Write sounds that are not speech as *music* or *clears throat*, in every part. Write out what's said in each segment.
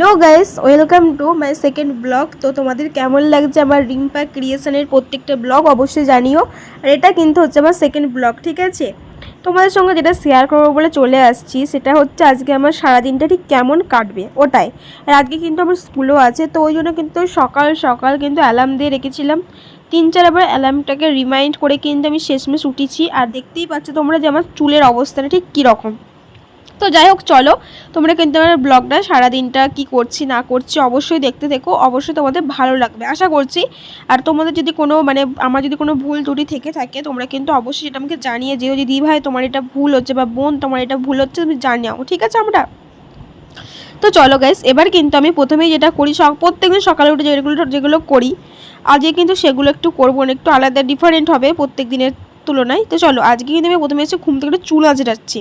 Hello guys welcome to my second blog তো তোমাদের কেমন লাগছে আমার রিম্পা ক্রিয়েশনের প্রত্যেকটা ব্লগ অবশ্যই জানিও। আর এটা কিন্তু হচ্ছে আমার সেকেন্ড ব্লগ ঠিক আছে? তোমাদের সঙ্গে যেটা শেয়ার করব বলে চলে আসছি, সেটা হচ্ছে আজকে আমার সারাদিনটা ঠিক কেমন কাটবে? ওটাই। আর আজকে কিন্তু আমার স্কুলও আছে, তো ওই জন্য কিন্তু সকাল সকাল কিন্তু অ্যালার্ম দিয়ে রেখেছিলাম। তিন চারবার অ্যালার্মটাকে রিমাইন্ড করে কিন্তু আমি শেষমেশ উঠেছি। আর দেখতেই পাচ্ছ তোমরা যে আমার চুলের অবস্থাটা ঠিক কীরকম। তো যাই হোক, চলো। তোমরা কিন্তু আমার ব্লগটা সারাদিনটা কি করছি, না করছি অবশ্যই দেখতে থেকো। অবশ্যই তোমাদের ভালো লাগবে, আশা করছি। আর তোমাদের যদি কোনো মানে আমার যদি কোনো ভুল ত্রুটি থেকে থাকে, তোমরা কিন্তু অবশ্যই সেটা আমাকে জানিয়ে যেও যে দি ভাই তোমার এটা ভুল হচ্ছে বা, বোন, তোমার এটা ভুল হচ্ছে তুমি জানিও ঠিক আছে আমরা? তো চলো গাইস এবার কিন্তু আমি প্রথমেই যেটা করি প্রত্যেকদিন সকালে উঠে যেগুলো যেগুলো করি, আজকে কিন্তু সেগুলো একটু করব না একটু আলাদা ডিফারেন্ট হবে প্রত্যেক দিনের তুলনায়। তো চলো, আজকে কিন্তু আমি প্রথমে এসে ঘুম থেকে একটু চুল আঁচড়াচ্ছি।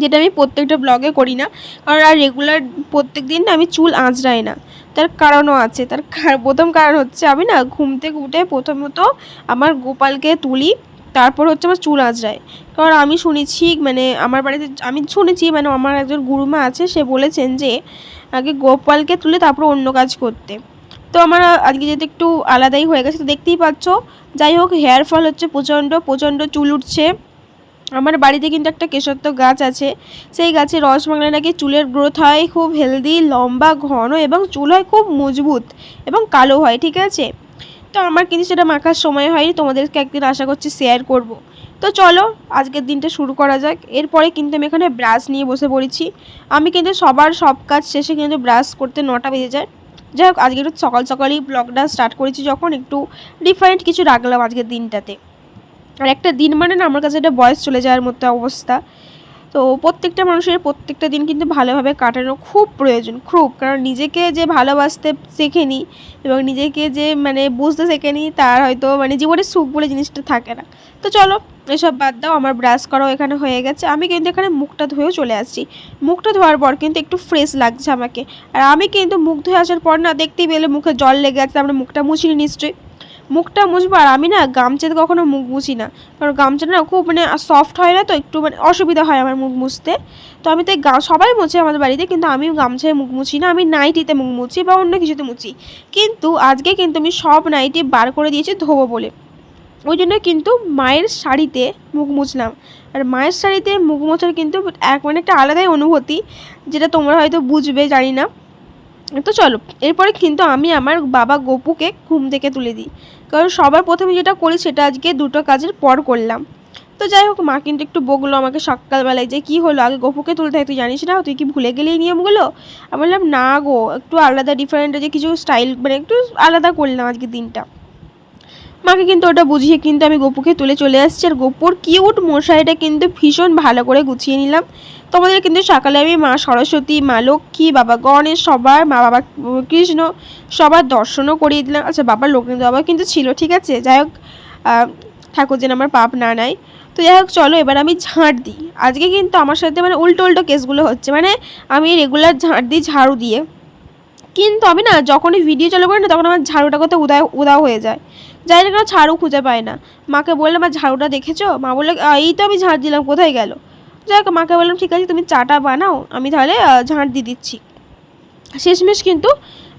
যেটা আমি প্রত্যেকটা ব্লগে করি না। কারণ আর রেগুলার প্রত্যেক দিন আমি চুল আঁচড়াই না। তার কারণও আছে। তার প্রথম কারণ হচ্ছে আমি না ঘুম থেকে উঠে প্রথমত আমার গোপালকে তুলি, তারপর হচ্ছে আমার চুল আঁচড়াই। কারণ আমি শুনেছি মানে আমার বাড়িতে, আমি শুনেছি মানে আমার একজন গুরুমা আছে, সে বলেছেন যে, আগে গোপালকে তুলে তারপর অন্য কাজ করতে। তো আমার আজকে যেহেতু একটু আলাদাই হয়ে গেছে, তো দেখতেই পাচ্ছ। যাই হোক হেয়ার ফল হচ্ছে প্রচণ্ড প্রচণ্ড চুল উঠছে। আমার বাড়িতে কিন্তু একটা কেশত্ব গাছ আছে। সেই গাছে রস মাংলে নাকি চুলের গ্রোথ হয়, খুব হেলদি লম্বা, ঘন এবং চুল হয় খুব মজবুত এবং কালো হয়, ঠিক আছে? তো আমার কিন্তু সেটা মাখার সময় হয়নি, তোমাদেরকে একদিন আশা করছি শেয়ার করব। তো চলো, আজকের দিনটা শুরু করা যাক। এরপরে কিন্তু আমি এখানে ব্রাশ নিয়ে বসে পড়েছি। আমি কিন্তু সবার সব কাজ শেষে কিন্তু ব্রাশ করতে নটা বেজে যায়। যাই হোক, আজকে একটু সকাল সকালই ব্লগটা স্টার্ট করেছি যখন, একটু ডিফারেন্ট কিছু রাখলাম আজকের দিনটাতে। আর একটা দিন মানে না, আমার কাছে একটা বয়স চলে যাওয়ার মতো অবস্থা। তো প্রত্যেকটা মানুষের প্রত্যেকটা দিন কিন্তু ভালোভাবে কাটানো খুব প্রয়োজন, খুব। কারণ নিজেকে যে ভালোবাসতে শেখেনি এবং নিজেকে যে মানে বুঝতে শেখেনি, তার হয়তো মানে জীবনে সুখ বলে জিনিসটা থাকে না। তো চলো, এসব বাদ দাও, আমার ব্রাশ করাও এখানে হয়ে গেছে। আমি কিন্তু এখানে মুখটা ধুয়েও চলে আসছি। মুখটা ধোয়ার পর কিন্তু একটু ফ্রেশ লাগছে আমাকে। আর আমি কিন্তু মুখ ধুয়ে আসার পর না, দেখতেই পেলে মুখে জল লেগে আছে, তারপরে মুখটা মুছিনি নিশ্চয়ই। মুখটা মুছবো আর আমি না গামছাতে কখনো মুখ মুছি না। কারণ গামছাটা না খুব মানে সফট হয় না তো, একটু মানে অসুবিধা হয় আমার মুখ মুছতে। তো আমি তাই গা সবাই মুছে আমাদের বাড়িতে, কিন্তু আমি গামছায় মুখ মুছি না, আমি নাইটিতে মুখ মুছি বা অন্য কিছুতে মুছি। কিন্তু আজকে কিন্তু আমি সব নাইটি বার করে দিয়েছি ধোবো বলে। ওই জন্য কিন্তু মায়ের শাড়িতে মুখ মুছলাম। আর মায়ের শাড়িতে মুখ মোছার কিন্তু এক মানে একটা আলাদাই অনুভূতি, যেটা তোমরা হয়তো বুঝবে, জানি না। তো চলো, এরপরে কিন্তু আমি আমার বাবা গপুকে ঘুম থেকে তুলে দিই। কারণ সবার প্রথমে যেটা করি সেটা আজকে দুটো কাজের পর করলাম। তো যাই হোক, মা কিন্তু একটু বকলো আমাকে সকালবেলায় যে, কি হলো? আগে গপুকে তুলতে হয় তুই জানিস না? তুই কি ভুলে গেলি এই নিয়মগুলো? আমি বললাম, না গো, একটু আলাদা ডিফারেন্ট যে, কিছু স্টাইল মানে একটু আলাদা করলাম আজকে দিনটা। মাকে কিন্তু ওটা বুঝিয়ে কিন্তু আমি গপুকে তুলে চলে আসছি। আর গপুর কিউট মশারিটা কিন্তু ভীষণ ভালো করে গুছিয়ে নিলাম। তোমাদের কিন্তু সকালে আমি মা সরস্বতী, মা লক্ষ্মী, বাবা গণেশ, সবার মা বাবা কৃষ্ণ সবার দর্শনও করিয়ে দিলাম। আচ্ছা বাবার লোকনাথ বাবা কিন্তু ছিল, ঠিক আছে? যাই হোক ঠাকুর যেন আমার পাপ না নেয়। তো যাই হোক, চলো এবার আমি ঝাঁট দিই। আজকে কিন্তু আমার সাথে মানে উল্টো উল্টো কেসগুলো হচ্ছে। মানে আমি রেগুলার ঝাঁট দিই ঝাড়ু দিয়ে। কিন্তু আমি না যখনই ভিডিও চালু করি না, তখন আমার ঝাড়ুটা কোথাও উদাও উদাও হয়ে যায়। যাই না কেন ঝাড়ু খুঁজে পায় না। মাকে বললাম আমার ঝাড়ুটা দেখেছ? মা বলল এই তো আমি ঝাড় দিলাম, কোথায় গেল? যাই হোক, মাকে বললাম, ঠিক আছে, তুমি চাটা বানাও, আমি তাহলে ঝাঁট দিয়ে দিচ্ছি। শেষমেশ কিন্তু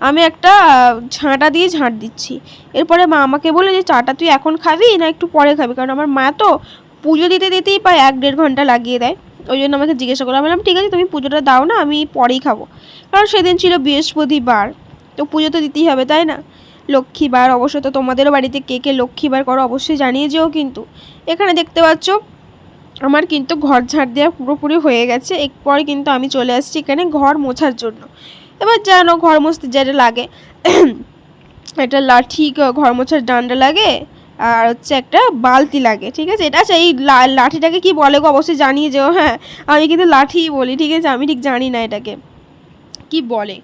আমি একটা ঝাঁটা দিয়ে ঝাঁট দিচ্ছি। এরপরে মা আমাকে বলল যে, চাটা তুই এখন খাবি না একটু পরে খাবি? কারণ আমার মা তো পুজো দিতে, দিতেই প্রায় এক দেড় ঘণ্টা লাগিয়ে দেয়। ওই জন্য আমাকে জিজ্ঞাসা করলাম বললাম, ঠিক আছে, তুমি পুজোটা দাও না, আমি পরেই খাব। কারণ সেদিন ছিল বৃহস্পতিবার, তো পুজো তো দিতেই হবে, তাই না? লক্ষ্মীবার অবশ্য তো তোমাদেরও বাড়িতে কে কে লক্ষ্মীবার করো অবশ্যই জানিয়ে যেও কিন্তু। এখানে দেখতে পাচ্ছ, আমার কিন্তু ঘর ঝাড় দেওয়া পুরোপুরি হয়ে গেছে। এরপর কিন্তু আমি চলে আসছি এখানে ঘর মোছার জন্য। এবার জানো, ঘর মুছতে যেটা লাগে, *clears throat* একটা লাঠি ঘর মোছার ডান্ডা লাগে আর হচ্ছে একটা বালতি লাগে, ঠিক আছে? এটা আচ্ছা এই লাঠিটাকে কি বলে গো? অবশ্যই জানিয়ে যেও হ্যাঁ? আমি কিন্তু লাঠিই বলি, ঠিক আছে? আমি ঠিক জানি না এটাকে। কি বলে?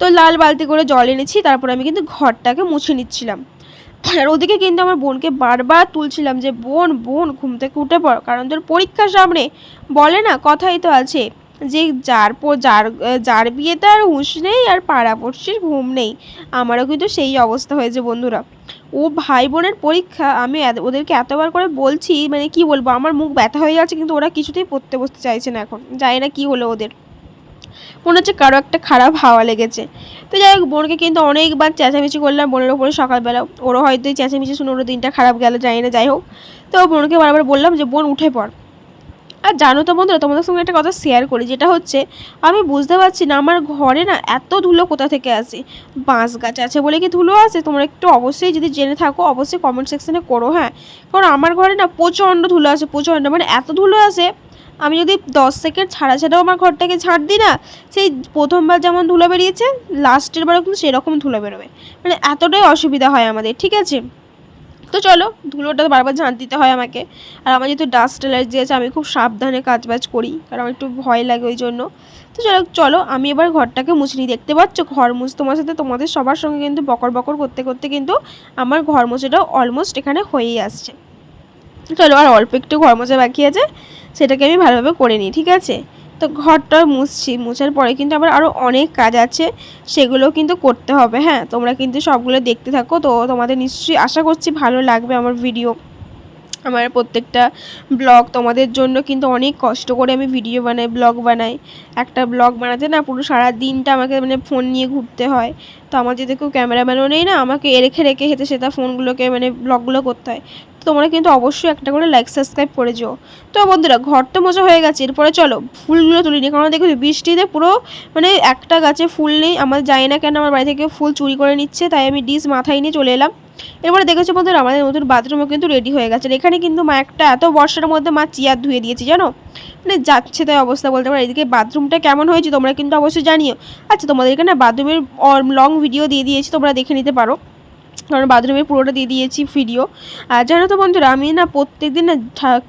তো লাল বালতি করে জল এনেছি, তারপর আমি কিন্তু ঘরটাকে মুছে নিচ্ছিলাম। আর ওদিকে কিন্তু আমার বোনকে বারবার তুলছিলাম যে, বোন বোন, ঘুম থেকে উঠে পড়, কারণ তোর পরীক্ষার সামনে। বলে না, কথাই তো আছে। যে যার যার যার বিয়ে তার হুঁশ নেই আর পাড়াপড়শির ঘুম নেই। আমারও কিন্তু সেই অবস্থা হয়েছে বন্ধুরা। ও ভাই বোনের পরীক্ষা আমি ওদেরকে এতবার করে বলছি মানে কি বলব, আমার মুখ ব্যথা হয়ে যাচ্ছে, কিন্তু ওরা কিছুতেই পড়তে বসতে চাইছে না এখন। জানি না কি হলো ওদের। মনে হচ্ছে কারও একটা খারাপ হাওয়া লেগেছে। তো যাই হোক, বোনকে কিন্তু অনেকবার চেঁচামেচি করলাম বোনের ওপরে সকালবেলা। ওরও হয়তো এই চেঁচামেচি শুনে ওরও দিনটা খারাপ গেল, জানি না, যাই হোক। তো বোনকে বারবার বললাম যে, বোন, উঠে পড়। আর জানো তো বন্ধুরা, তোমাদের সঙ্গে একটা কথা শেয়ার করি, যেটা হচ্ছে, আমি বুঝতে পারছি না, আমার ঘরে না এত ধুলো কোথা থেকে আসে? বাঁশ গাছ আছে বলে কি ধুলো আসে? তোমরা একটু অবশ্যই যদি জেনে থাকো, অবশ্যই কমেন্ট সেকশনে করো হ্যাঁ? কারণ আমার ঘরে না প্রচণ্ড ধুলো আছে প্রচণ্ড মানে এত ধুলো আসে, আমি যদি দশ সেকেন্ড ছাড়া ছাড়াও আমার ঘরটাকে ঝাড় দিই না, সেই প্রথমবার যেমন ধুলো বেরিয়েছে লাস্টের বারও কিন্তু সেরকম ধুলো বেরোবে। মানে এতটাই অসুবিধা হয় আমাদের, ঠিক আছে? তো চলো, ধুলোটা বারবার ঝাঁট দিতে হয় আমাকে। আর আমার যেহেতু ডাস্ট অ্যালার্জি আছে, আমি খুব সাবধানে কাজ বাজ করি, কারণ আমার একটু ভয় লাগে ওই জন্য। তো চলো চলো, আমি এবার ঘরটাকে মুছে নিই। দেখতে পাচ্ছ, ঘর মুছ, তোমার সাথে তোমাদের সবার সঙ্গে কিন্তু বকর বকর করতে করতে কিন্তু আমার ঘর মোছাটাও অলমোস্ট এখানে হয়েই আসছে। চলো, আর অল্প একটু ঘর মোছা বাকি আছে, সেটাকে আমি ভালোভাবে করে নিই, ঠিক আছে? তো ঘরটা মুছছি, মুছার পরে কিন্তু আবার আরও অনেক কাজ আছে সেগুলো কিন্তু করতে হবে হ্যাঁ? তোমরা কিন্তু সবগুলো দেখতে থাকো, তো তোমাদের নিশ্চয়ই আশা করছি ভালো লাগবে আমার ভিডিও। আমার প্রত্যেকটা ব্লগ তোমাদের জন্য কিন্তু অনেক কষ্ট করে আমি ভিডিও বানাই, ব্লগ বানাই। একটা ব্লগ বানাতে না পুরো সারা দিনটা আমাকে মানে ফোন নিয়ে ঘুরতে হয়। তো আমার যেহেতু কেউ ক্যামেরাম্যানও নেই না, আমাকে রেখে রেখে হেঁটে সেটা ফোনগুলোকে মানে ব্লগগুলো করতে হয়। তোমরা কিন্তু অবশ্যই একটা করে লাইক সাবস্ক্রাইব করে যেও। তো বন্ধুরা, ঘর তো মোছা হয়ে গেছে, এরপরে চলো, ফুলগুলো তুলি নি। কারণ দেখো বৃষ্টিতে পুরো মানে একটা গাছে ফুল নেই। আমার যায় না কেন আমার বাড়ি থেকে ফুল চুরি করে নিচ্ছে, তাই আমি ডিস মাথায় নিয়ে চলে এলাম। এবারে দেখেছ বন্ধুরা, আমাদের নতুন বাথরুমও কিন্তু রেডি হয়ে গেছে। এখানে কিন্তু মা একটা, এত বর্ষার মধ্যে মা চেয়ার ধুয়ে দিয়েছে, জানো? মানে যাচ্ছে তাই অবস্থা বলতে পারো। এদিকে বাথরুমটা কেমন হয়েছে তোমরা কিন্তু অবশ্যই জানিও। আচ্ছা তোমাদের এখানে বাথরুমের লং ভিডিও দিয়ে দিয়েছি, তোমরা দেখে নিতে পারো। কারণ বাথরুমের পুরোটা দিয়ে দিয়েছি ভিডিও। আর জানো তো বন্ধুরা, আমি না প্রত্যেক দিন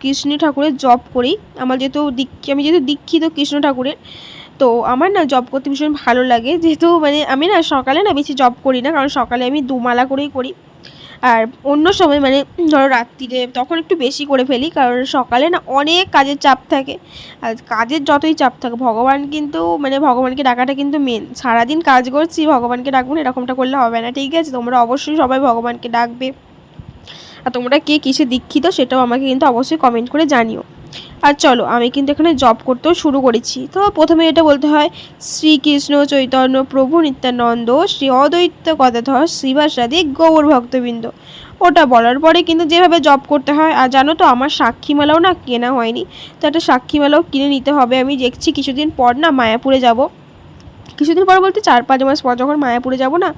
কৃষ্ণ ঠাকুরের জব করি। আমার যেহেতু দীক্ষি আমি যেহেতু দীক্ষিত কৃষ্ণ ঠাকুরের, তো আমার না জব করতে ভীষণ ভালো লাগে। যেহেতু মানে আমি না সকালে না বেশি জব করি না, কারণ সকালে আমি দুমালা করেই করি। আর অন্য সময় মানে ধরো রাত্রিরে তখন একটু বেশি করে ফেলি, কারণ সকালে না অনেক কাজের চাপ থাকে। আর কাজের যতই চাপ থাকে, ভগবান কিন্তু মানে ভগবানকে ডাকাটা কিন্তু মেন সারাদিন কাজ করছি, ভগবানকে ডাকবো না, এরকমটা করলে হবে না, ঠিক আছে? তোমরা অবশ্যই সবাই ভগবানকে ডাকবে। আর তোমরা কে কিসে দীক্ষিত সেটাও আমাকে কিন্তু অবশ্যই কমেন্ট করে জানিও। আর চলো, আমি কিন্তু এখানে জব করতেও শুরু করেছি। তো প্রথমে এটা বলতে হয়, শ্রীকৃষ্ণ চৈতন্য প্রভু নিত্যানন্দ, শ্রী অদ্বৈত্য কথাধর শ্রীবাসাদি গৌর ভক্তবৃন্দ। ওটা বলার পরে কিন্তু যেভাবে জব করতে হয়, আর জানো তো আমার সাক্ষী মেলাও না কেনা হয়নি। তো একটা সাক্ষী মেলাও কিনে নিতে হবে, আমি দেখছি কিছুদিন পর না মায়াপুরে যাব। কিছুদিন পর বলতে চার পাঁচ মাস পর যখন মায়াপুরে যাব না,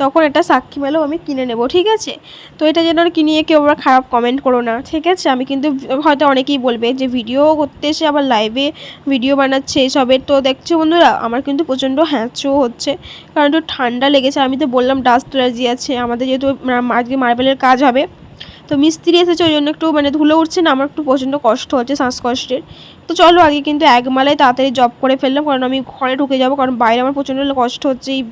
তখন একটা সাক্ষী মেলাও আমি কিনে নেব, ঠিক আছে? তো এটা যেন আর কিনিয়ে কেউ আবার খারাপ কমেন্ট করো না, ঠিক আছে? আমি কিন্তু হয়তো অনেকেই বলবে যে ভিডিও করতে এসে আবার লাইভে ভিডিও বানাচ্ছে এসবের। তো দেখছ বন্ধুরা, আমার কিন্তু প্রচণ্ড হ্যাঁচও হচ্ছে, কারণ একটু ঠান্ডা লেগেছে। আমি তো বললাম ডাস্ট অ্যালার্জি আছে, আমাদের যেহেতু আজকে মার্বেলের কাজ হবে তো মিস্ত্রি এসেছে, ওই জন্য একটু মানে ধুলো উঠছে না, আমার একটু প্রচণ্ড কষ্ট হচ্ছে শ্বাসকষ্টের। তো চলো আগে কিন্তু এক মালায় তাড়াতাড়ি জব করে ফেললাম, কারণ আমি ঘরে ঢুকে যাব, কারণ বাইরে আমার প্রচণ্ড কষ্ট হচ্ছে, এই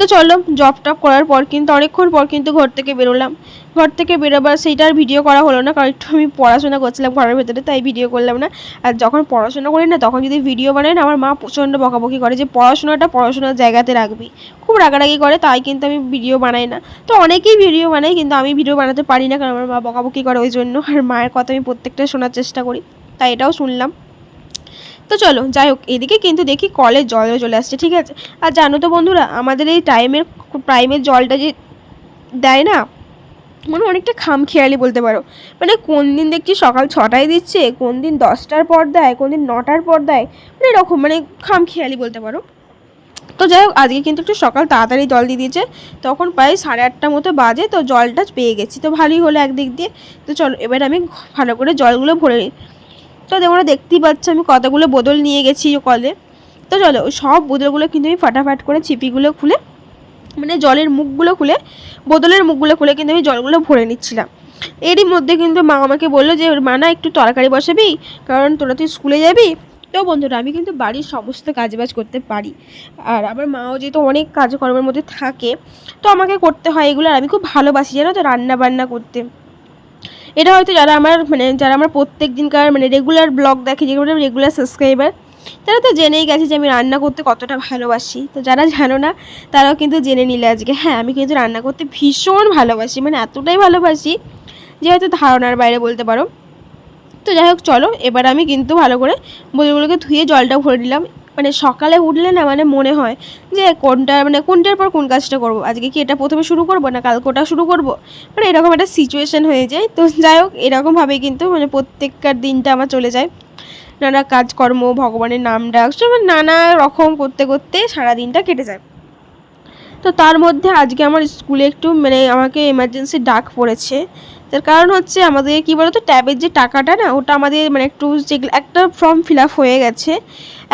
তো চলো জব টপ করার পর কিন্তু, অনেকক্ষণ পর কিন্তু ঘর থেকে বেরোলাম। ঘর থেকে বেরোবার সেইটার ভিডিও করা হলো না, কারণ একটু আমি পড়াশোনা করছিলাম ঘরের ভেতরে, তাই ভিডিও করলাম না। আর যখন পড়াশোনা করি না, তখন যদি ভিডিও বানাই না, আমার মা প্রচণ্ড বকাবকি করে যে, পড়াশোনাটা পড়াশোনার জায়গাতে রাখবি। খুব রাগারাগি করে, তাই কিন্তু আমি ভিডিও বানাই না। তো অনেকেই ভিডিও বানাই কিন্তু আমি ভিডিও বানাতে পারি না, কারণ আমার মা বকাবকি করে ওই জন্য। আর মায়ের কথা আমি প্রত্যেকটা শোনার চেষ্টা করি, তাই এটাও শুনলাম। তো চলো, যাই হোক, এদিকে কিন্তু দেখি কলের জলও চলে আসছে, ঠিক আছে? আর জানো তো বন্ধুরা, আমাদের এই টাইমের প্রাইমের জলটা যে দেয় না মানে অনেকটা খামখেয়ালি বলতে পারো। মানে কোন দিন দেখছি সকাল ছটায় দিচ্ছে, কোন দিন দশটার পর দেয়, কোন দিন নটার পর দেয় মানে এরকম মানে খামখেয়ালি বলতে পারো। তো যাই হোক, আজকে কিন্তু একটু সকাল তাড়াতাড়ি জল দিয়ে দিয়েছে, তখন প্রায় সাড়ে আটটা মতো বাজে, তো জলটা পেয়ে গেছি, তো ভালোই হলো একদিক দিয়ে। তো চলো, এবার আমি ভালো করে জলগুলো ভরে নিই। তো তোমরা দেখতেই পাচ্ছ, আমি কতগুলো বোতল নিয়ে গেছি কলে। তো চলো, সব বোতলগুলো কিন্তু আমি ফাটাফাট করে ছিপিগুলো খুলে মানে জলের মুখগুলো খুলে, বোতলের মুখগুলো খুলে কিন্তু আমি জলগুলো ভরে নিচ্ছিলাম। এরই মধ্যে কিন্তু মা আমাকে বলল যে, মা না, একটু তরকারি বসাবি, কারণ তোরা তুই স্কুলে যাবি? তো বন্ধুরা, আমি কিন্তু বাড়ির সমস্ত কাজবাজ করতে পারি। আর আমার মাও যেহেতু অনেক কাজকর্মের মধ্যে থাকে, তো আমাকে করতে হয় এগুলো, আর আমি খুব ভালোবাসি, জানো তো রান্না বান্না করতে। এটা হয়তো যারা আমার মানে যারা আমার প্রত্যেক দিনকার মানে রেগুলার ব্লগ দেখে যেগুলো রেগুলার সাবস্ক্রাইবার তারা তো জেনেই গেছে যে আমি রান্না করতে কতটা ভালোবাসি। তো যারা জানো না, তারাও কিন্তু জেনে নিলে আজকে হ্যাঁ আমি কিন্তু রান্না করতে ভীষণ ভালোবাসি মানে এতটাই ভালোবাসি যে হয়তো ধারণার বাইরে বলতে পারো। তো যাই হোক, চলো, এবার আমি কিন্তু ভালো করে বোতলগুলোকে ধুয়ে জলটা ভরে নিলাম। মানে সকালে উঠলে না মানে মনে হয় যে কোনটা মানে কোনটার পর কোন কাজটা করব? আজকে কি এটা প্রথমে শুরু করব না কালকে ওটা শুরু করব? মানে এরকম একটা সিচুয়েশন হয়ে যায়। তো যাই হোক এরকমভাবে কিন্তু মানে প্রত্যেককার দিনটা আমার চলে যায়। নানা কাজকর্ম, ভগবানের নাম ডাক, সব নানা রকম করতে করতে সারা দিনটা কেটে যায়। তো তার মধ্যে আজকে আমার স্কুলে একটু মানে আমাকে এমার্জেন্সি ডাক পড়েছে। তার কারণ হচ্ছে আমাদের, কি বলতো, ট্যাবের যে টাকাটা না, ওটা আমাদের মানে একটু যেগুলো, একটা ফর্ম ফিল হয়ে গেছে।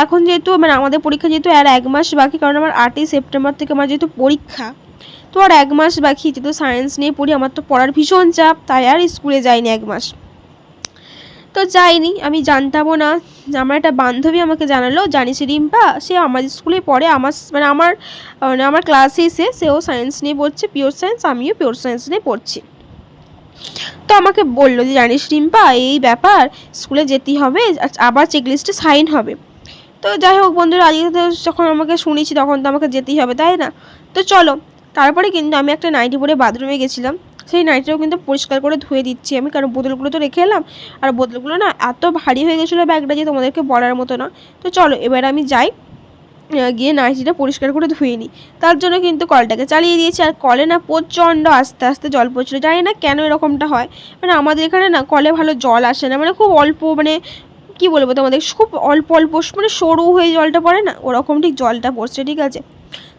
এখন যেহেতু মানে আমাদের পরীক্ষা যেহেতু আর এক মাস বাকি, কারণ আমার আটই সেপ্টেম্বর থেকে আমার যেহেতু পরীক্ষা, তো আর এক মাস বাকি, যেহেতু সায়েন্স নিয়ে পড়ি, আমার তো পড়ার ভীষণ চাপ, তাই আর স্কুলে যাইনি এক মাস। তো যাইনি, আমি জানতামও না। আমার একটা বান্ধবী আমাকে জানালো জানিস রিম্পা, সে আমার স্কুলে পড়ে, আমার মানে আমার মানে আমার ক্লাসে এসে, সেও সায়েন্স নিয়ে পড়ছে পিওর সায়েন্স আমিও পিওর সায়েন্স নিয়ে পড়ছি। তো আমাকে বলল যে, জানিস রিম্পা, এই ব্যাপার, স্কুলে যেতেই হবে আবার চেকলিস্টে সাইন হবে। তো যাই হোক বন্ধুরা, আজকে তো যখন আমাকে শুনেছি তখন তো আমাকে যেতেই হবে, তাই না? তো চলো, তারপরে কিন্তু আমি একটা নাইটি পরে বাথরুমে গেছিলাম। সেই নাইটিটাও কিন্তু পরিষ্কার করে ধুয়ে দিচ্ছি আমি, কারণ বোতলগুলো তো রেখে এলাম। আর বোতলগুলো না এত ভারী হয়ে গেছিল ব্যাগটা যে তোমাদেরকে বলার মতো না। তো চলো, এবার আমি যাই। গিয়ে নাইটিটা পরিষ্কার করে ধুয়ে নিই। তার জন্য কিন্তু কলটাকে চালিয়ে দিয়েছি। আর কলে না প্রচণ্ড আস্তে আস্তে জল পড়ছিলো। জানি না কেন এরকমটা হয়। মানে আমাদের এখানে না কলে ভালো জল আসে না। মানে খুব অল্প মানে কি বলব তোমাদের? খুব অল্প অল্প মানে সরু হয়ে জলটা পড়ে না? ওরকম ঠিক জলটা পড়ছে, ঠিক আছে?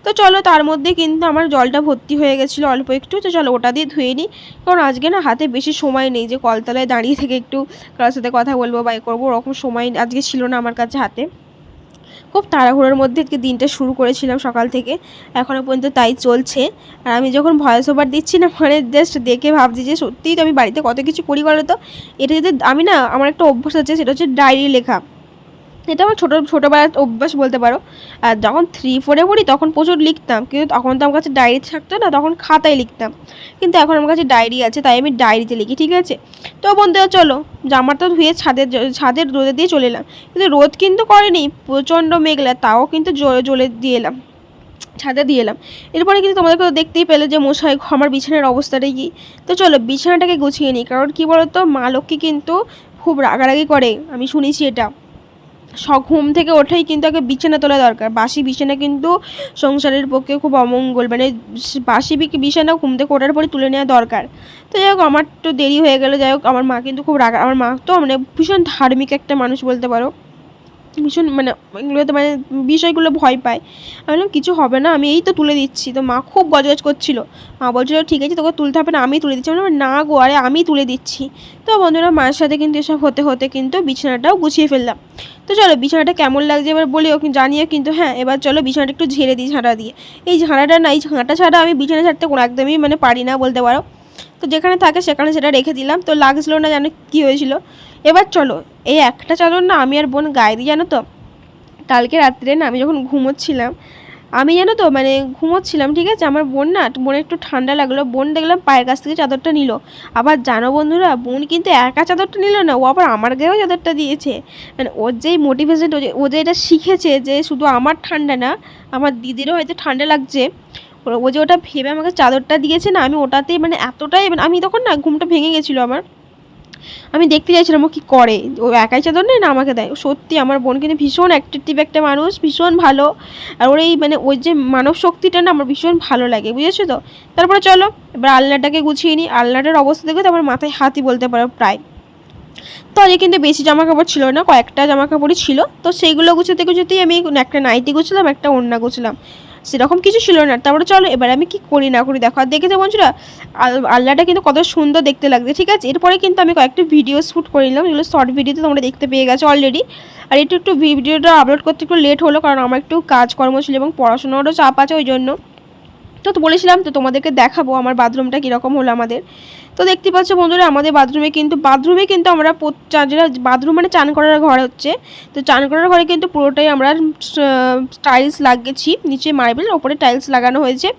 তো চলো তার মধ্যে কিন্তু আমার জলটা ভর্তি হয়ে গেছিল অল্প একটু। তো চলো ওটা দিয়ে ধুয়ে নিই। কারণ আজকে না হাতে বেশি সময় নেই যে কলতলায় দাঁড়িয়ে থেকে একটু কারোর সাথে কথা বলব বা এ করব, ওরকম সময় আজকে ছিল না আমার কাছে হাতে। খুব তাড়াহুড়োর মধ্যে আজকে দিনটা শুরু করেছিলাম সকাল থেকে এখনও পর্যন্ত তাই চলছে। আর আমি যখন ভয়েস ওভার দিচ্ছি না মানে জাস্ট দেখে ভাবছি যে সত্যিই তো আমি বাড়িতে কত কিছু করি বলো তো? এটা যদি আমি না, আমার একটা অভ্যাস আছে, সেটা হচ্ছে ডায়েরি লেখা। এটা আমার ছোটো, ছোটোবেলার অভ্যাস বলতে পারো। আর যখন থ্রি ফোরে পড়ি, তখন প্রচুর লিখতাম। কিন্তু তখন তো আমার কাছে ডায়েরি থাকতো না, তখন খাতায় লিখতাম। কিন্তু এখন আমার কাছে ডায়েরি আছে, তাই আমি ডায়েরিতে লিখি, ঠিক আছে? তো বন্ধুরা, চলো, জামাটা ধুয়ে ছাদের ছাদের রোদে দিয়ে চলে এলাম। কিন্তু রোদ কিন্তু করেনি, প্রচণ্ড মেঘলা, তাও কিন্তু জলে দিয়ে এলাম। ছাদে দিয়ে এলাম। এরপরে কিন্তু তোমাদেরকে তো দেখতেই পেলে যে মশাই, আমার বিছানার অবস্থাটাই কি? তো চলো, বিছানাটাকে গুছিয়ে নিই। কারণ কী বলতো, মা লক্ষ্মী কিন্তু খুব রাগারাগি করে, আমি শুনেছি এটা। ঘুম থেকে ওঠেই কিন্তু আগে বিছানা তোলা দরকার। বাসি বিছানা কিন্তু সংসারের পক্ষে খুব অমঙ্গল। মানে বাসি বিছানা ঘুম থেকে ওঠার পরে তুলে নেওয়া দরকার। তো যাই হোক, আমার তো দেরি হয়ে গেলো। যাই হোক, আমার মা কিন্তু খুব রাগা আমার মা তো মানে ভীষণ ধার্মিক একটা মানুষ বলতে পারো। ভীষণ মানে এগুলোতে মানে বিষয়গুলো ভয় পায়। আমি বললাম, কিছু হবে না, আমি এই তো তুলে দিচ্ছি। তো মা খুব গজগজ করছিল। মা বলছিল, ঠিক আছে, তোকে তুলতে হবে না, আমি তুলে দিচ্ছি। বললাম, না গো, আরে আমি তুলে দিচ্ছি। তো বন্ধুরা, মায়ের সাথে কিন্তু এসব হতে হতে কিন্তু বিছানাটাও গুছিয়ে ফেললাম। তো চলো, বিছানাটা কেমন লাগছে এবার বলি ওকে জানিয়ে কিন্তু হ্যাঁ এবার চলো বিছানাটা একটু ঝেড়ে দিই, ঝাঁটা দিয়ে। এই ঝাঁটাটা না, এই ঝাঁটা ছাড়া আমি বিছানা ছাড়তে কোনো একদমই মানে পারি না বলতে পারো। তো যেখানে থাকে সেখানে সেটা রেখে দিলাম। তো লাগছিল না যেন কী হয়েছিল। এবার চলো, এই একটা চাদর না আমি আর বোন গায়ে দিই, জানো তো? কালকে রাত্রে না আমি যখন ঘুমোচ্ছিলাম, আমি জানো তো মানে ঘুমোচ্ছিলাম, ঠিক আছে? আমার বোন না বোনের একটু ঠান্ডা লাগল। বোন দেখলাম পায়ের কাছ থেকে চাদরটা নিল। আবার জানো বন্ধুরা, বোন কিন্তু একা চাদরটা নিল না, ও আবার আমার গায়েও চাদরটা দিয়েছে। মানে ওর যেই মোটিভেশন ও যে এটা শিখেছে যে শুধু আমার ঠান্ডা না, আমার দিদিরও হয়তো ঠান্ডা লাগছে। ও যে ওটা ভেবে আমাকে চাদরটা দিয়েছে না, আমি ওটাতেই মানে এতটাই মানে আমি তখন না ঘুমটা ভেঙে গেছিল আমার। আমি দেখতে চাইছিলাম ও কী করে। ও একাই চাদর নেয় না আমাকে দেয়। সত্যি আমার বোন কিন্তু ভীষণ অ্যাক্টিভ একটা মানুষ, ভীষণ ভালো। আর ওর এই মানে ওই যে মানব শক্তিটা না আমার ভীষণ ভালো লাগে, বুঝেছ তো? তারপরে চলো, এবার আলনাটাকে গুছিয়ে নিই। আলনাটার অবস্থা দেখে তো, আমার মাথায় হাতি বলতে পারো প্রায়। তো আজকে কিন্তু বেশি জামা কাপড় ছিল না, কয়েকটা জামা কাপড়ই ছিল। তো সেইগুলো গুছোতে গুছোতেই আমি একটা নাইটি গুছলাম, একটা ওড়না গুছলাম। সেরকম কিছু ছিল না। তারপরে চলো, এবার আমি কি করি না করি? দেখো, আর দেখেছ বন্ধুরা আল্লাহটা কিন্তু কত সুন্দর দেখতে লাগছে, ঠিক আছে? এরপরে কিন্তু আমি কয়েকটা ভিডিও শ্যুট করে নিলাম। যেগুলো শর্ট ভিডিওতে তোমরা দেখতে পেয়ে গেছো অলরেডি আর একটু একটু ভিডিওটা আপলোড করতে একটু লেট হলো, কারণ আমার একটু কাজকর্ম ছিল এবং পড়াশোনারও চাপ আছে ওই জন্য। তো তো বলেছিলাম তো তোমাদেরকে দেখাবো আমার বাথরুমটা কীরকম হলো আমাদের। তো দেখতে পাচ্ছ বন্ধুরা, আমাদের বাথরুমে কিন্তু বাথরুমে কিন্তু আমরা যেটা বাথরুম মানে চান করার ঘর হচ্ছে, তো চান করার ঘরে কিন্তু পুরোটাই আমরা টাইলস লাগিয়েছি, নিচে মার্বেল ওপরে টাইলস লাগানো হয়েছে।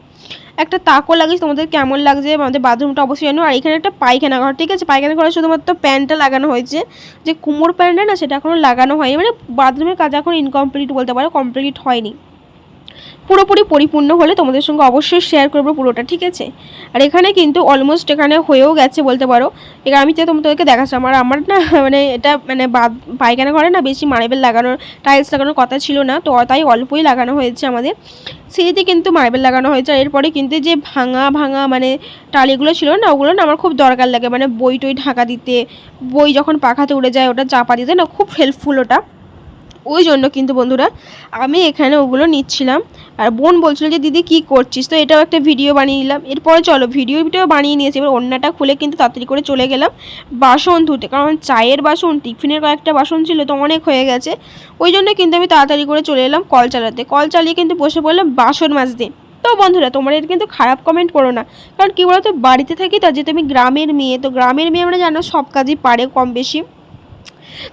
একটা তাকও লাগিয়েছি, তোমাদের কেমন লাগছে আমাদের বাথরুমটা অবশ্যই জানো আর এখানে একটা পায়খানা ঘর, ঠিক আছে? পায়খানা ঘরে শুধুমাত্র প্যান্টটা লাগানো হয়েছে। যে কুমোর প্যান্টটা না, সেটা এখনও লাগানো হয়নি। মানে বাথরুমের কাজ এখন ইনকমপ্লিট বলতে পারো কমপ্লিট হয়নি। পুরোপুরি পরিপূর্ণ হলে তোমাদের সঙ্গে অবশ্যই শেয়ার করব পুরোটা, ঠিক আছে? আর এখানে কিন্তু অলমোস্ট এখানে হয়েও গেছে বলতে পারো। এবার আমি তো তোমাদেরকে দেখাচ্ছি আমার আমার না *laughs* মানে এটা মানে বাদ, পায়খানা ঘরে না বেশি মার্বেল লাগানোর টাইলস লাগানোর কথা ছিল না, তো তাই অল্পই লাগানো হয়েছে আমাদের। সিঁড়িতে কিন্তু মার্বেল লাগানো হয়েছে, আর এরপরে কিন্তু যে ভাঙা ভাঙা মানে টালিগুলো ছিল না, ওগুলো না আমার খুব দরকার লাগে মানে বই টই ঢাকা দিতে, বই যখন পাখাতে উড়ে যায়, ওটা চাপা দিতে না খুব হেল্পফুল ওটা। ওই জন্য কিন্তু বন্ধুরা, আমি এখানে ওগুলো নিচ্ছিলাম। আর বোন বলছিল যে, দিদি, কি করছিস? তো এটাও একটা ভিডিও বানিয়ে নিলাম। এরপরে চলো ভিডিও ভিডিও বানিয়ে নিয়েছি। এবার অন্যটা খুলে কিন্তু তাড়াতাড়ি করে চলে গেলাম বাসন ধুতে। কারণ চায়ের বাসন, টিফিনের কয়েকটা বাসন ছিল তো অনেক হয়ে গেছে। ওই জন্য কিন্তু আমি তাড়াতাড়ি করে চলে এলাম কল চালাতে। কল চালিয়ে কিন্তু বসে পড়লাম বাসন মাজতে। তো বন্ধুরা তোমরা এটা কিন্তু খারাপ কমেন্ট করো না। কারণ কী বলতো, বাড়িতে থাকি তো, যেহেতু আমি গ্রামের মেয়ে, তো গ্রামের মেয়ে আমরা জানো সব কাজই পারে কম বেশি।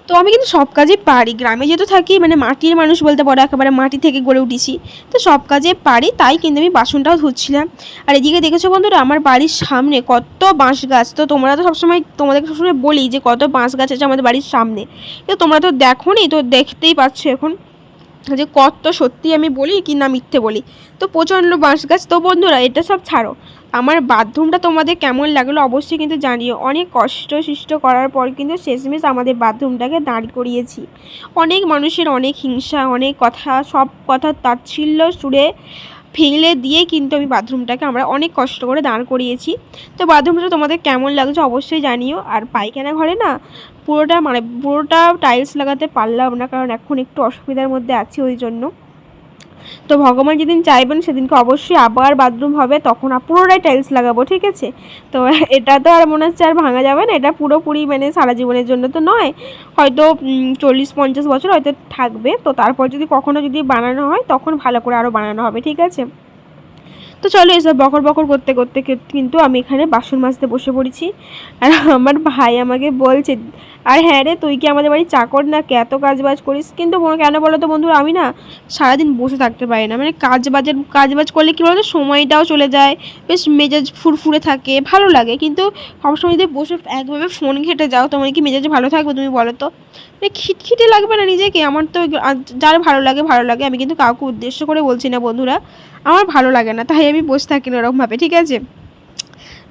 তো আমি কিন্তু সব কাজে পারি। গ্রামে যেহেতু থাকি মানে মাটির মানুষ বলতে পারো, একেবারে মাটি থেকে গড়ে উঠেছি। তো সব কাজে পারি, তাই কিন্তু আমি বাসনটাও ধুচ্ছিলাম। আর এদিকে দেখেছ বন্ধুরা, আমার বাড়ির সামনে কত বাঁশ গাছ। তো তোমরা তো সবসময়, তোমাদেরকে সবসময় বলি যে কত বাঁশ গাছ আছে আমাদের বাড়ির সামনে। কিন্তু তোমরা তো দেখো নি তো দেখতেই পাচ্ছ এখন। যে কত সত্যি আমি বলি কি না মিথ্যে বলি। তো প্রচণ্ড বাঁশ গাছ। তো বন্ধুরা, এটা সব ছাড়ো। আমার বাথরুমটা তোমাদের কেমন লাগল অবশ্যই কিন্তু জানিও। অনেক কষ্ট সৃষ্ট করার পর কিন্তু শেষমেশ আমাদের বাথরুমটাকে দাঁড় করিয়েছি। অনেক মানুষের অনেক হিংসা, অনেক কথা, সব কথা তাচ্ছিল্য সুরে ফেলে দিয়ে কিন্তু আমি বাথরুমটাকে আমরা অনেক কষ্ট করে দাঁড় করিয়েছি। তো বাথরুমটা তোমাদের কেমন লাগছে অবশ্যই জানিও। আর পায়খানা ঘরে না পুরোটা মানে পুরোটা টাইলস লাগাতে পারলাম না, কারণ এখন একটু অসুবিধার মধ্যে আছি ওই জন্য। তো ভগবান যেদিন চাইবেন সেদিনকে অবশ্যই আবার বাথরুম হবে, তখন পুরোটাই টাইলস লাগাবো, ঠিক আছে? তো এটা তো আর মনে হচ্ছে আর ভাঙা যাবে না, এটা পুরোপুরি মানে সারা জীবনের জন্য তো নয়। হয়তো চল্লিশ, পঞ্চাশ বছর হয়তো থাকবে, তো তারপর যদি কখনো যদি বানানো হয়, তখন ভালো করে আরও বানানো হবে, ঠিক আছে? তো চলো এসব বকর বকর করতে করতে কিন্তু আমি এখানে বাসন মাজতে বসে পড়েছি। আর আমার ভাই আমাকে বলছে আর হ্যাঁ রে, তুই কি আমাদের বাড়ি চাকর না এত কাজ বাজ করিস। কিন্তু কেন বলো তো বন্ধুরা, আমি না সারাদিন বসে থাকতে পারি না। মানে কাজ বাজের কাজ বাজ করলে কী বলতো, সময়টাও চলে যায়, বেশ মেজাজ ফুরফুরে থাকে, ভালো লাগে। কিন্তু সবসময় যদি বসে একভাবে ফোন ঘেটে যাও, তোমার কি মেজাজ ভালো থাকবে তুমি বলো তো? মানে খিটখিটে লাগবে না নিজেকে? আমার তো যার ভালো লাগে ভালো লাগে। আমি কিন্তু কাউকে উদ্দেশ্য করে বলছি না বন্ধুরা। আমার ভালো লাগে না, তাই আমি বসে থাকি না ওরকমভাবে, ঠিক আছে?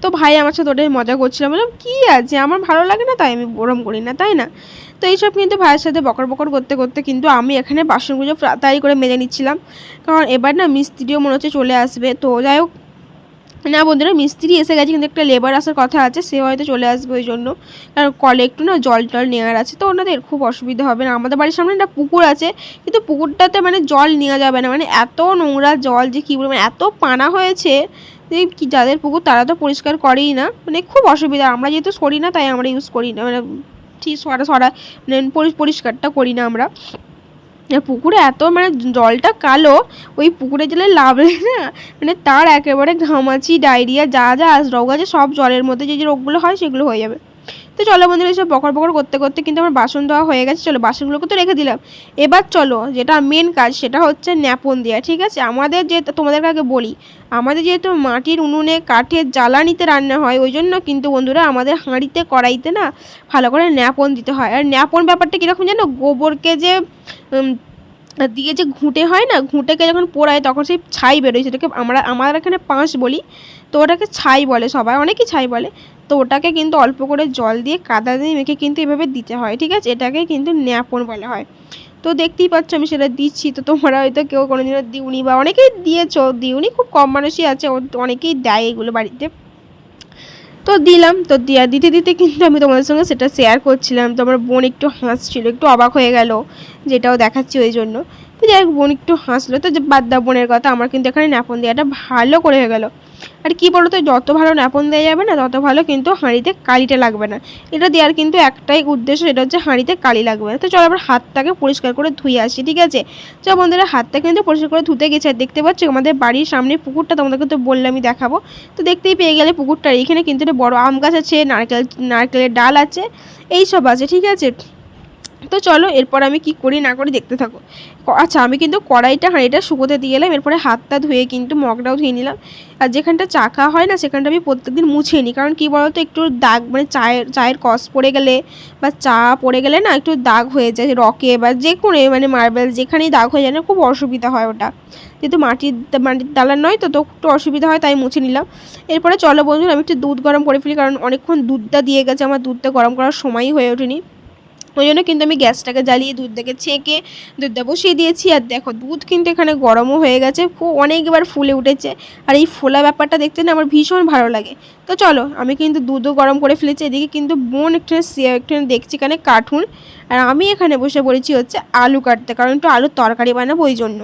তো ভাই আমার সাথে ওটাই মজা করছিলাম বললাম, কী আছে? আমার ভালো লাগে না তাই আমি ওরম করি না, তাই না? তো এইসব কিন্তু ভাইয়ের সাথে বকর বকর করতে করতে কিন্তু আমি এখানে বাসনগুলো তাই করে মেজে নিচ্ছিলাম। কারণ এবার না মিস্ত্রিও মনে হচ্ছে চলে আসবে। তো যাই হোক না বন্ধুরা, মিস্ত্রি এসে গেছে, কিন্তু একটা লেবার আসার কথা আছে, সে হয়তো চলে আসবে ওই জন্য। কারণ কলে একটু না জল টল নেওয়ার আছে, তো ওনাদের খুব অসুবিধা হবে না। আমাদের বাড়ির সামনে একটা পুকুর আছে, কিন্তু পুকুরটাতে মানে জল নেওয়া যাবে না। মানে এত নোংরা জল যে কী বলব মানে এত পানা হয়েছে যে যাদের পুকুর তারা তো পরিষ্কার করেই না। মানে খুব অসুবিধা, আমরা যেহেতু সরি না, তাই আমরা ইউজ করি না। মানে ঠিক সরা সরা মানে পরিষ্কারটা করি না আমরা। পুকুরে এত মানে জলটা কালো, ওই পুকুরে জলে লাভ না। মানে তার একেবারে ঘামাচি, ডায়রিয়া, যা যা রোগ আছে, সব জলের মধ্যে যে যে রোগগুলো হয়, সেগুলো হয়ে যাবে। তো চলো বন্ধুরা, এসব বকর বকর করতে করতে কিন্তু আমার বাসন দেওয়া হয়ে গেছে। চলো, বাসনগুলোকে তো রেখে দিলাম। এবার চলো, যেটা মেন কাজ সেটা হচ্ছে ন্যাপন দেওয়া ঠিক আছে? আমাদের যে তোমাদের আগে বলি, আমাদের যেহেতু মাটির উনুনে কাঠের জ্বালানিতে রান্না হয়, ওই জন্য কিন্তু বন্ধুরা আমাদের হাঁড়িতে কড়াইতে না ভালো করে ন্যাপন দিতে হয়। আর ন্যাপন ব্যাপারটা কীরকম জানো? গোবরকে যে দিয়ে যে ঘুঁটে হয় না, ঘুঁটেকে যখন পোড়ায় তখন সেই ছাই বেরোয়, সেটাকে আমরা, আমার এখানে পাঁচ বলি, তো ওটাকে ছাই বলে সবাই, অনেকেই ছাই বলে, তো ওটাকে কিন্তু অল্প করে জল দিয়ে কাদা দিয়ে মেখে কিন্তু এভাবে দিতে হয়, ঠিক আছে? এটাকে কিন্তু ন্যাপন বলা হয়। তো দেখতেই পাচ্ছ আমি সেটা দিচ্ছি, তো তোমরা হয়তো কেউ কোনোদিনও দিওনি বা অনেকেই দিয়েছ, দিওনি, খুব কম মানুষই আছে, অনেকেই দেয় এগুলো বাড়িতে। তো দিলাম, তো দেওয়া দিতে দিতে কিন্তু আমি তোমাদের সঙ্গে সেটা শেয়ার করছিলাম। তো আমার বোন একটু হাসছিল, একটু অবাক হয়ে গেল, যেটাও দেখাচ্ছি ওই জন্য। তো যাই হোক, বোন একটু হাসলো, তো যে বাদ দা বোনের কথা, আমার কিন্তু এখানে ন্যাপন দেওয়াটা ভালো করে হয়ে গেলো। আর কি বলতো, যত ভালো ন্যাপন দেওয়া যাবে না, তত ভালো কিন্তু হাঁড়িতে কালিটা লাগবে না। এটা দেওয়ার কিন্তু একটাই উদ্দেশ্য, সেটা হচ্ছে হাঁড়িতে কালি লাগবে না। তো চলো আবার হাতটাকে পরিষ্কার করে ধুয়ে আসি, ঠিক আছে? চলো বন্ধুরা, হাতটা কিন্তু পরিষ্কার করে ধুতে গেছে, আর দেখতে পাচ্ছ আমাদের বাড়ির সামনে পুকুরটা তোমাদেরকে তো বললামই দেখাবো। তো দেখতেই পেয়ে গেলে পুকুরটার এখানে কিন্তু একটা বড় আম গাছ আছে, নারকেল, নারকেলের ডাল আছে এই সব আছে, ঠিক আছে? তো চলো, এরপর আমি কি করি না করি দেখতে থাকো। আচ্ছা আমি কিন্তু কড়াইটা, হাঁড়িটা শুকোতে দিয়ে এলাম, এরপরে হাতটা ধুয়ে কিন্তু মগটাও ধুয়ে নিলাম। আর যেখানটা চাকা হয় না, সেখানটা আমি প্রত্যেকদিন মুছে নিই, কারণ কি বলতো, একটু দাগ মানে চায়ের চায়ের কস পড়ে গেলে বা চা পড়ে গেলে না একটু দাগ হয়ে যায়, রকে বা যে কোনো মানে মার্বেল যেখানেই দাগ হয়ে যায় না, খুব অসুবিধা হয় ওটা। যেহেতু মাটির মাটির ডালার নয়, তো তো একটু অসুবিধা হয়, তাই মুছে নিলাম। এরপরে চলো বন্ধুরা, আমি একটু দুধ গরম করে ফেলি, কারণ অনেকক্ষণ দুধটা দিয়ে গেছে, আমার দুধটা গরম করার সময়ই হয়ে ওঠেনি। ওই জন্য কিন্তু আমি গ্যাসটাকে জ্বালিয়ে দুধটাকে ছেঁকে দুধটা বসিয়ে দিয়েছি। আর দেখো, দুধ কিন্তু এখানে গরমও হয়ে গেছে খুব অনেকবার ফুলে উঠেছে। আর এই ফোলা ব্যাপারটা দেখতে না আমার ভীষণ ভালো লাগে। তো চলো, আমি কিন্তু দুধও গরম করে ফেলেছি, এদিকে কিন্তু বোন একটু একটু দেখছি এখানে কার্টুন। আর আমি এখানে বসে পড়েছি হচ্ছে আলু কাটতে, কারণ একটু আলুর তরকারি বানাবো ওই জন্য।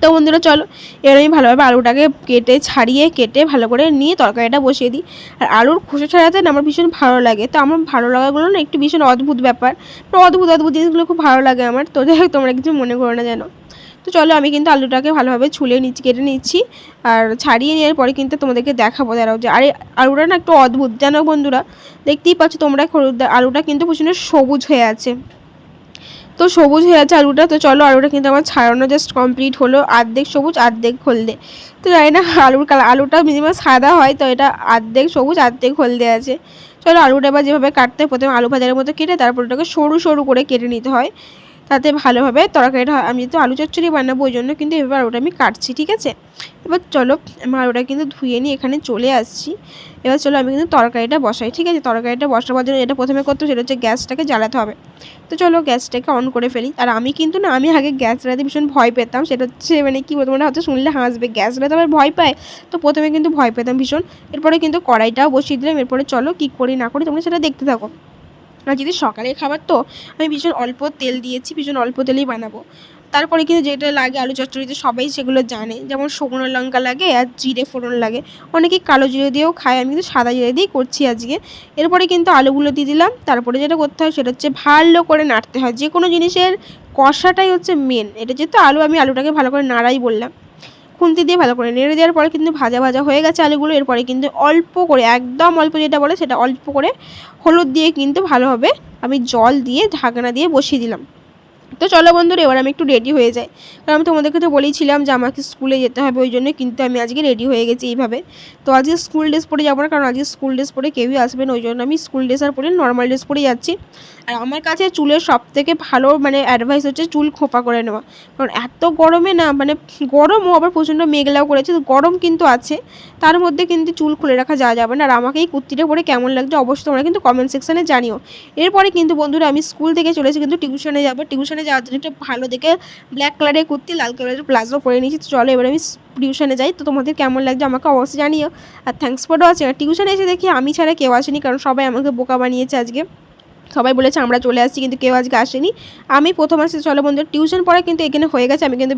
তো বন্ধুরা, চলো, এবার আমি ভালোভাবে আলুটাকে কেটে ছাড়িয়ে কেটে ভালো করে নিয়ে তরকারিটা বসিয়ে দিই। আর আলুর খোসা ছাড়াতে না আমার ভীষণ ভালো লাগে। তো আমার ভালো লাগাগুলো না একটু ভীষণ অদ্ভুত ব্যাপার। তো অদ্ভুত অদ্ভুত জিনিসগুলো খুব ভালো লাগে আমার। তো যাই তোমরা কিছু মনে করো না যেন। তো চলো, আমি কিন্তু আলুটাকে ভালোভাবে ছুলে নিচ্ছি, কেটে নিচ্ছি। আর ছাড়িয়ে নেওয়ার পরে কিন্তু তোমাদেরকে দেখাবো দাঁড়াও যে আরে, আলুটা না একটু অদ্ভুত। জানো বন্ধুরা, দেখতেই পাচ্ছ তোমরা আলুটা কিন্তু প্রচণ্ড সবুজ হয়ে আছে। তো সবুজ হয়ে আছে আলুটা, তো চলো আলুটা কিন্তু আমার ছাড়ানো জাস্ট কমপ্লিট হলো। আর্ধেক সবুজ আর্ধেক হলদে। তো জানি না আলুর কালার আলুটা মিনিমাম সাদা হয়, তো এটা আর্ধেক সবুজ আর্ধেক হলদে আছে। চলো আলুটা এবার যেভাবে কাটতে প্রথমে আলু ভাজারের মতো কেটে তারপর ওটাকে সরু সরু করে কেটে নিতে হয়। তাতে ভালোভাবে তরকারিটা আমি তো আলু চচ্চড়ি বানাবো, ওই জন্য কিন্তু এবার আলুটা আমি কাটছি, ঠিক আছে? এবার চলো আমি আলুটা কিন্তু ধুয়ে নিয়ে এখানে চলে আসছি। এবার চলো, আমি কিন্তু তরকারিটা বসাই, ঠিক আছে? তরকারিটা বসাবার জন্য এটা প্রথমে করতে সেটা হচ্ছে গ্যাসটাকে জ্বালাতে হবে। তো চলো, গ্যাসটাকে অন করে ফেলি। আর আমি কিন্তু না, আমি আগে গ্যাস জ্বালাতে ভীষণ ভয় পেতাম, সেটা হচ্ছে মানে কী বলতো তোমরা হয়তো শুনলে হাসবে। গ্যাস জ্বালাতে আবার ভয় পায়, তো প্রথমে কিন্তু ভয় পেতাম ভীষণ। এরপরে কিন্তু কড়াইটাও বসিয়ে দিলাম। এরপরে চলো, কী করি না করি তোমরা সেটা দেখতে থাকো। আর যদি সকালের খাবার তো আমি ভীষণ অল্প তেল দিয়েছি, ভীষণ অল্প তেলেই বানাবো। তারপরে কিন্তু যেটা লাগে আলু চচ্চড়িতে সবাই সেগুলো জানে। যেমন শুকনো লঙ্কা লাগে আর জিরে ফোড়ন লাগে। অনেকেই কালো জিরে দিয়েও খায়, আমি কিন্তু সাদা জিরে দিয়েই করছি আজকে। এরপরে কিন্তু আলুগুলো দিয়ে দিলাম। তারপরে যেটা করতে হয় সেটা হচ্ছে ভালো করে নাড়তে হয়। যে কোনো জিনিসের কষাটাই হচ্ছে মেন এটা যেহেতু আলু, আমি আলুটাকে ভালো করে নাড়াই বললাম। খুন্তি দিয়ে ভালো করে নেড়ে দেওয়ার পরে কিন্তু ভাজা ভাজা হয়ে গেছে আলুগুলো। এরপরে কিন্তু অল্প করে, একদম অল্প যেটা বলে সেটা অল্প করে হলুদ দিয়ে কিন্তু ভালোভাবে আমি জল দিয়ে ঢাকনা দিয়ে বসিয়ে দিলাম। তো চলো বন্ধুরা, এবার আমি একটু রেডি হয়ে যাই। কারণ আমি তোমাদেরকে তো বলেইছিলাম যে আমাকে স্কুলে যেতে হবে, ওই জন্য কিন্তু আমি আজকে রেডি হয়ে গেছি এইভাবে। তো আজকে স্কুল ড্রেস পরে যাব না, কারণ আজকে স্কুল ড্রেস পরে কেউই আসবে না, ওই জন্য আমি স্কুল ড্রেস আর পরে নর্মাল ড্রেস পরে যাচ্ছি। আর আমার কাছে চুলের সব থেকে ভালো মানে অ্যাডভাইস হচ্ছে চুল খোপা করে নেওয়া। কারণ এত গরমে না মানে গরমও আবার প্রচণ্ড মেঘলাও করেছে, তো গরম কিন্তু আছে। তার মধ্যে কিন্তু চুল খুলে রাখা যাওয়া যাবে না। আর আমাকে এই কুর্তিটা পরে কেমন লাগছে অবশ্যই তোমরা কিন্তু কমেন্ট সেকশানে জানিও। এরপরে কিন্তু বন্ধুরা, আমি স্কুল থেকে চলেছি, কিন্তু টিউশনে যাব। টিউশনে যাওয়ার জন্য একটা ভালো দেখে ব্ল্যাক কালারের কুর্তি, লাল কালারের প্লাজো পরে নিয়েছি। তো চলো, এবার আমি টিউশনে যাই। তো তোমাদের কেমন লাগছে আমাকে অবশ্যই জানিও। আর থ্যাংকস ফর ওয়াচিং আর টিউশনে এসে দেখি আমি ছাড়া কেউ আসেনি, কারণ সবাই আমাকে বোকা বানিয়েছে আজকে। সবাই বলেছে আমরা চলে আসছি, কিন্তু কেউ আজকে আসেনি। আমি প্রথম আসছি। চলো বন্ধু টিউশন পড়া কিন্তু এখানে হয়ে গেছে। আমি কিন্তু